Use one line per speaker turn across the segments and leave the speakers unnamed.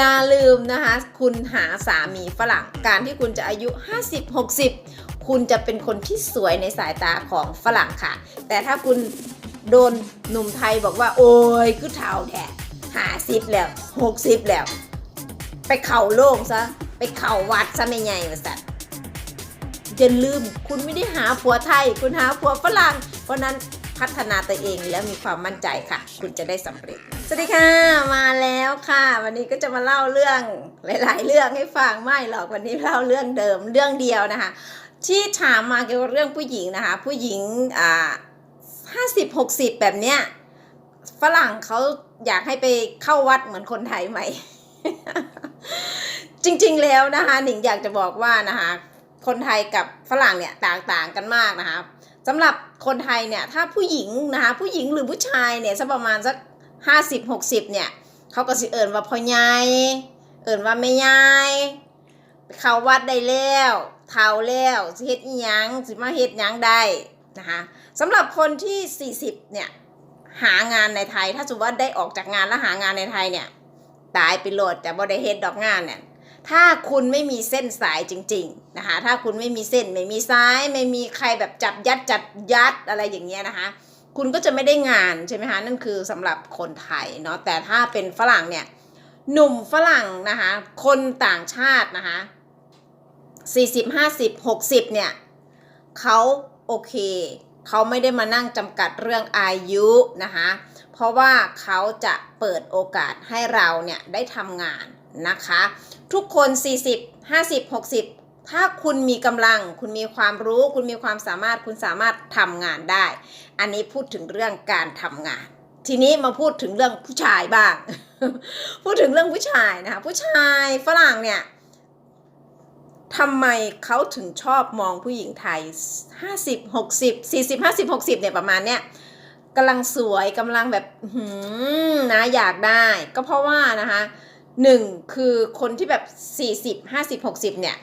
อย่าลืมนะคะ คุณหาสามีฝรั่ง การที่คุณจะอายุ 50-60 คุณจะเป็นคนที่สวยในสายตาของฝรั่งค่ะ แต่ถ้าคุณโดนหนุ่มไทยบอกว่า โอ้ยคือเท่าแท้หาสิบแล้วหกสิบแล้ว ไปเข่าโล่งซะ ไปเข่าวัดซะไม่ไงวะสัตว์อย่าลืมคุณไม่ได้หาผัวไทย คุณหาผัวฝรั่ง เพราะนั้นพัฒนาตัวเองแล้วมีความมั่นใจค่ะ คุณจะได้สำเร็จ สวัสดีค่ะมาแล้วค่ะ วันนี้ก็จะมาเล่าเรื่องหลาย ๆ เรื่องให้ฟังไม่หรอกวันนี้เล่าเรื่องเดิมเรื่องเดียวนะคะ ที่ถามมาเกี่ยวกับเรื่องผู้หญิงนะคะ ผู้หญิงอ่าห้าสิบหกสิบแบบเนี้ยฝรั่งเขาอยากให้ไปเข้าวัดเหมือนคนไทยไหม จริงๆแล้วนะคะหนิงอยากจะบอกว่านะคะคนไทยกับฝรั่งเนี่ยต่างๆกันมากนะคะสำหรับคนไทยเนี่ยถ้าผู้หญิงนะคะผู้หญิงหรือผู้ชายเนี่ยสักประมาณสัก ห้าสิบหกสิบเนี่ย เขาก็สิเอิญว่าพ่อใหญ่เอิญว่าแม่ใหญ่เขาวัดได้แล้วเท่าแล้วสิเฮ็ดยังสิมาเฮ็ดยังได้นะคะสำหรับคนที่ 40 เนี่ย หางานในไทย ถ้าสมมติว่าได้ออกจากงานแล้วหางานในไทยเนี่ย ตายไปโหลดแต่บ่ได้เฮ็ดดอกงานเนี่ย ถ้าคุณไม่มีเส้นสายจริง ๆ นะคะ ถ้าคุณไม่มีเส้นไม่มีซ้าย ไม่มีใครแบบจับยัดจัดยัดอะไรอย่างเงี้ยนะคะ คุณก็จะไม่ได้งานใช่ไหมคะนั่นคือสำหรับคนไทยเนาะแต่ถ้าเป็นฝรั่งเนี่ยหนุ่มฝรั่งนะคะคนต่างชาตินะคะสี่สิบห้าสิบหกสิบเนี่ยเขาโอเคเขาไม่ได้มานั่งจำกัดเรื่องอายุนะคะเพราะว่าเขาจะเปิดโอกาสให้เราเนี่ยได้ทำงานนะคะ ทุกคน 40 50 60 ถ้าคุณมีกำลัง คุณมีความรู้ คุณมีความสามารถ คุณสามารถทำงานได้ อันนี้พูดถึงเรื่องการทำงาน ทีนี้มาพูดถึงเรื่องผู้ชายบ้าง พูดถึงเรื่องผู้ชายนะคะผู้ชายฝรั่งเนี่ยทำไมเขาถึงชอบมองผู้หญิงไทย 50 60 40 50 60เนี่ยประมาณเนี้ยกำลังสวยกำลังแบบหือนะอยากได้ ก็เพราะว่านะคะหนึ่งคือคนที่แบบ 40 50 60เนี่ย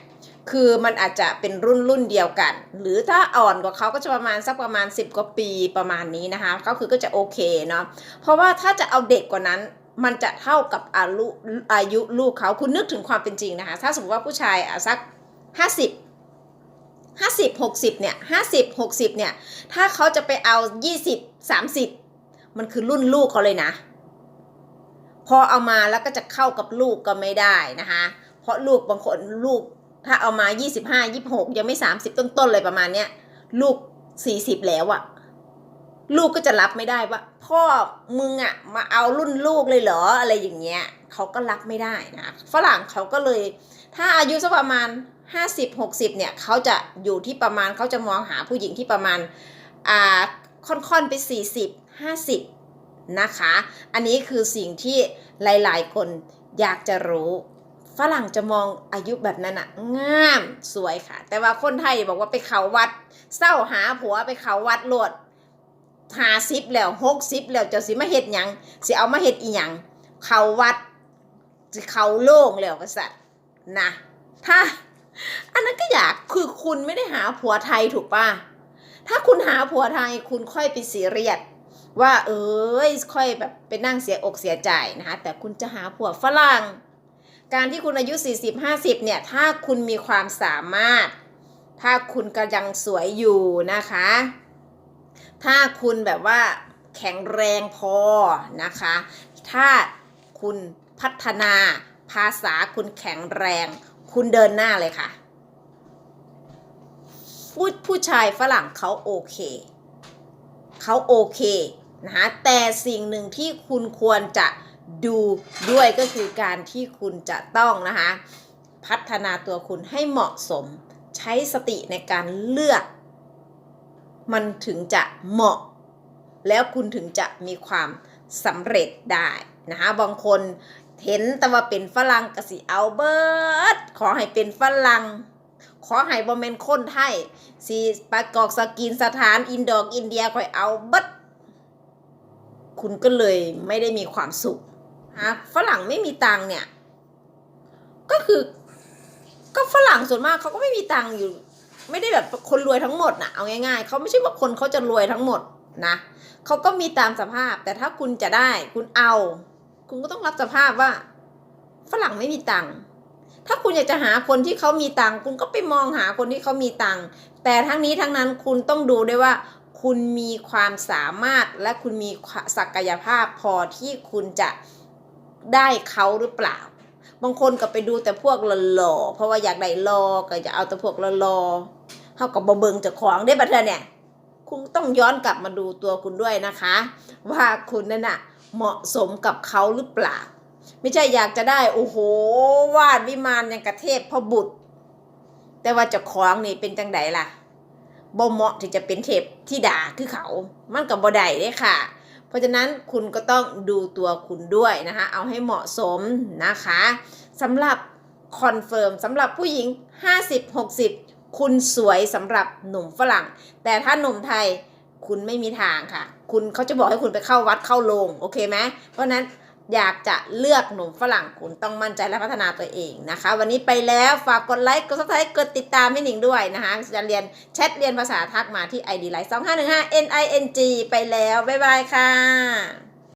คือมันอาจจะเป็นรุ่นรุ่นเดียวกัน หรือถ้าอ่อนกว่าเขาก็จะประมาณสักประมาณ 10 กว่าปีประมาณนี้นะคะ ก็คือก็จะโอเคเนาะ เพราะว่าถ้าจะเอาเด็กกว่านั้นมันจะเท่ากับอายุอายุลูกเขาคุณนึกถึงความเป็นจริงนะคะ ถ้าสมมติว่าผู้ชายอะสัก 50 50 60เนี่ย50 60เนี่ย ถ้าเขาจะไปเอา 20 30 มันคือรุ่นลูกเขาเลยนะ พอเอามาแล้วก็จะเข้ากับลูกก็ไม่ได้นะคะ เพราะลูกบางคนลูก ถ้าเอามา25 26ยังไม่30ต้นๆเลยประมาณเนี้ยลูก40แล้วอะลูกก็จะรับไม่ได้ว่า พ่อมึงอะมาเอารุ่นลูกเลยเหรออะไรอย่างเงี้ยเขาก็รับไม่ได้นะฝรั่งเขาก็เลย ถ้าอายุสักประมาณ50 60เนี่ยเขาจะอยู่ที่ประมาณเขาจะมองหาผู้หญิงที่ประมาณอ่าค่อนๆไป40 50นะคะ อันนี้คือสิ่งที่หลายๆ คนอยากจะรู้ ฝรั่งจะมองอายุแบบนั้นอะงามสวยค่ะ แต่ว่าคนไทยบอกว่าไปเขาวัดเศร้าหาผัวไปเขาวัดโลดหาซิบแล้วหกซิบแล้วจะสิมาเฮ็ดหยังสิเอามาเฮ็ดอีหยังเขาวัดเขาโล่งแล้วกษัตริย์นะถ้าอันนั้นก็อยากคือคุณไม่ได้หาผัวไทยถูกป่ะถ้าคุณหาผัวไทยคุณค่อยไปซีเรียสว่าเอ้ยค่อยแบบไปนั่งเสียอกเสียใจนะคะแต่คุณจะหาผัวฝรั่ง การที่คุณอายุ 40 50 เนี่ย ถ้าคุณมีความสามารถ ถ้าคุณก็ยังสวยอยู่นะคะ ถ้าคุณแบบว่าแข็งแรงพอนะคะ ถ้าคุณพัฒนาภาษาคุณแข็งแรง คุณเดินหน้าเลยค่ะ ผู้ผู้ชายฝรั่งเขาโอเค เขาโอเคนะคะแต่สิ่งหนึ่งที่คุณควรจะ ดูด้วยก็คือการที่คุณจะต้องนะคะพัฒนาตัวคุณให้เหมาะสมใช้สติในการเลือก มันถึงจะเหมาะ แล้วคุณถึงจะมีความสำเร็จได้นะคะบางคนเห็นแต่ว่าเป็นฝรั่งกสิเอาเบิร์ดขอให้เป็นฝรั่งขอให้บอมเมนคนไทยสีประกอบสกินสถานอินโดอกอินเดียคอยเอาเบิดคุณก็เลยไม่ได้มีความสุข ฝรั่งไม่มีตังค์เนี่ย ก็คือ ก็ฝรั่งส่วนมากเขาก็ไม่มีตังค์อยู่ ไม่ได้แบบคนรวยทั้งหมดนะเอาง่ายๆเขาไม่ใช่ว่าคนเขาจะรวยทั้งหมดนะเขาก็มีตามสภาพ แต่ถ้าคุณจะได้คุณเอา คุณก็ต้องรับสภาพว่าฝฝรั่งไม่มีตังค์ถ้าคุณอยากจะหาคนที่เขามีตังค์คุณก็ไปมองหาคนที่เขามีตังค์แต่ทั้งนี้ทั้งนั้นคุณต้องดูด้วยว่าคุณมีความสามารถและคุณมีศักยภาพพอที่คุณจะ ได้เขาหรือเปล่า บางคนก็ไปดูแต่พวกหล่อๆเพราะว่าอยากได้หล่อก็จะเอาแต่พวกหล่อๆเขาก็บบะเบิงจากของได้บัดเทอเนี่ย คุณต้องย้อนกลับมาดูตัวคุณด้วยนะคะ ว่าคุณนั่นน่ะเหมาะสมกับเขาหรือเปล่า ไม่ใช่อยากจะได้โอ้โหวาดวิมานอย่างกระเทพพบุตร แต่ว่าจะของนี่เป็นจังไดล่ะบ่เหมาะที่จะเป็นเทพที่ด่าคือเขา มันกับบ่ได้เด้ค่ะ เพราะฉะนั้นคุณก็ต้องดูตัวคุณด้วยนะคะ เอาให้เหมาะสมนะคะสำหรับคอนเฟิร์มสำหรับผู้หญิง 50-60 คุณสวยสำหรับหนุ่มฝรั่ง แต่ถ้าหนุ่มไทยคุณไม่มีทางค่ะ คุณเขาจะบอกให้คุณไปเข้าวัดเข้าโรงโอเคไหมเพราะฉะนั้น อยากจะเลือกหนุ่มฝรั่งคุณต้องมั่นใจและพัฒนาตัวเองนะคะ วันนี้ไปแล้วฝากกดไลค์กดซับสไครต์กดติดตามให้หนิงด้วยนะคะจะเรียนแชทเรียนภาษาทักมาที่ ID ไลน์สองห้าหนึ่งห้า NING ไปแล้ว บ๊ายบายค่ะ